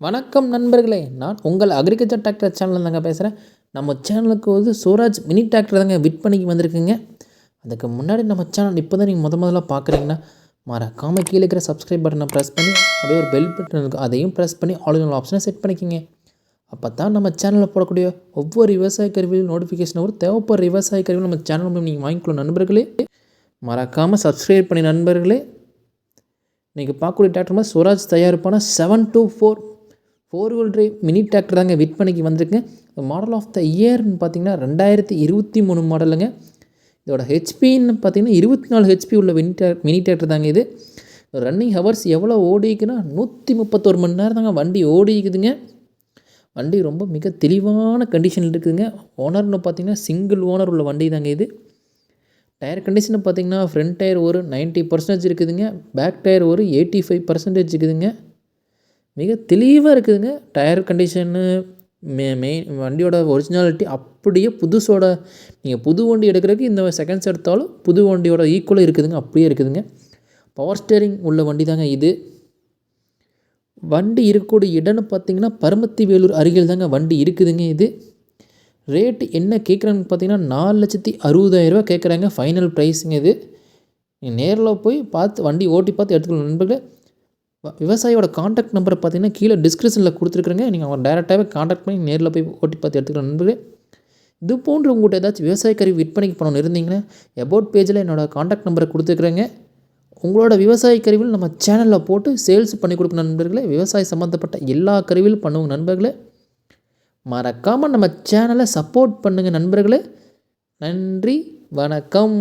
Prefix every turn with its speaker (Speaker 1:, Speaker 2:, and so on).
Speaker 1: வணக்கம் நண்பர்களே நான் உங்கள் அக்ரிகல்ச்சர் டிராக்டர் சேனலில் தாங்க பேசுகிறேன் நம்ம சேனலுக்கு வந்து சூராஜ் மினி டிராக்டர் தாங்க விற்பனைக்கு வந்திருக்குங்க. அதுக்கு முன்னாடி நம்ம சேனல் இப்போ தான் நீங்கள் முத முதல்ல பார்க்குறீங்கன்னா மறக்காமல் கீழே இருக்கிற சப்ஸ்கிரைப் பட்டனை ப்ரெஸ் பண்ணி அப்படியே ஒரு பெல் பட்டன் இருக்கும் அதையும் ப்ரெஸ் பண்ணி ஆல் ஆப்ஷனை செட் பண்ணிக்கோங்க. அப்போ தான் நம்ம சேனலில் போடக்கூடிய ஒவ்வொரு விவசாய கருவியும் நோட்டிஃபிகேஷன் ஒரு தேவைப்படுற விவசாய கருவியும் நம்ம சேனல் மூலம் நீங்கள் வாங்கிக்கலாம் நண்பர்களே. மறக்காமல் சப்ஸ்கிரைப் பண்ணி நண்பர்களே. இன்றைக்கி பார்க்கக்கூடிய டிராக்டர் மாதிரி Swaraj தயாரிப்பான seven two four four wheel drive mini tractor தாங்க விற்பனைக்கு வந்திருக்கு. மாடல் ஆஃப் த இயர்னு பார்த்தீங்கன்னா ரெண்டாயிரத்தி இருபத்தி மூணு மாடலுங்க இதோட ஹெச்பின்னு பார்த்தீங்கன்னா இருபத்தி நாலு ஹெச்பி உள்ள மினி டிரா மினி டிராக்டர் தாங்க இது. ரன்னிங் ஹவர்ஸ் எவ்வளோ ஓடிக்குன்னா நூற்றி முப்பத்தொரு மணி நேரம் தாங்க வண்டி ஓடிக்குதுங்க. வண்டி ரொம்ப மிக தெளிவான கண்டிஷனில் இருக்குதுங்க. ஓனர்னு பார்த்தீங்கன்னா சிங்கிள் ஓனர் உள்ள வண்டி தாங்க இது. டயர் கண்டிஷன் பார்த்தீங்கன்னா ஃப்ரண்ட் டயர் ஒரு நைன்ட்டி பர்சன்டேஜ் இருக்குதுங்க. பேக் டயர் ஒரு எயிட்டி ஃபைவ் பர்சன்டேஜ் இருக்குதுங்க. மிக தெளிவாக இருக்குதுங்க. டயர் கண்டிஷனு மே மெயின் வண்டியோட ஒரிஜினாலிட்டி அப்படியே புதுசோட நீங்கள் புது வண்டி எடுக்கிறதுக்கு இந்த செகண்ட்ஸ் எடுத்தாலும் புது வண்டியோட ஈக்குவலாக இருக்குதுங்க. அப்படியே இருக்குதுங்க. பவர் ஸ்டேரிங் உள்ள வண்டி தாங்க இது. வண்டி இருக்கக்கூடிய இடம்னு பார்த்தீங்கன்னா பரமத்தி வேலூர் அருகில் தாங்க வண்டி இருக்குதுங்க இது. ரேட்டு என்ன கேட்குறாங்கன்னு பார்த்தீங்கன்னா நாலு லட்சத்தி அறுபதாயிரரூபா கேட்குறாங்க ஃபைனல் ப்ரைஸுங்க இது. நீங்கள் நேரில் போய் பார்த்து வண்டி ஓட்டி பார்த்து எடுத்துக்கணும் நண்பர்களே. விவசாயியோட காண்டாக்ட் நம்பரை பார்த்தீங்கன்னா கீழே டிஸ்கிரிப்ஷனில் கொடுத்துருக்குறேங்க. நீங்கள் அவங்க டேரெக்டாகவே காண்டாக்ட் பண்ணி நேரில் போய் ஓட்டி பார்த்து எடுத்துக்கிற நண்பர்களே. இது போன்று உங்கள்கிட்ட ஏதாச்சும் விவசாய கருவி விற்பனைக்கு பண்ணணும் இருந்தீங்கன்னா எபோட் பேஜில் என்னோடய காண்டாக்ட் நம்பரை கொடுத்துருக்குறேங்க. உங்களோட விவசாய கருவியில் நம்ம சேனலில் போட்டு சேல்ஸ் பண்ணி கொடுக்கணும் நண்பர்களே. விவசாய சம்மந்தப்பட்ட எல்லா கருவிலும் பண்ணுவோங்க நண்பர்களே. மறக்காமல் நம்ம சேனலை சப்போர்ட் பண்ணுங்கள் நண்பர்களே. நன்றி வணக்கம்.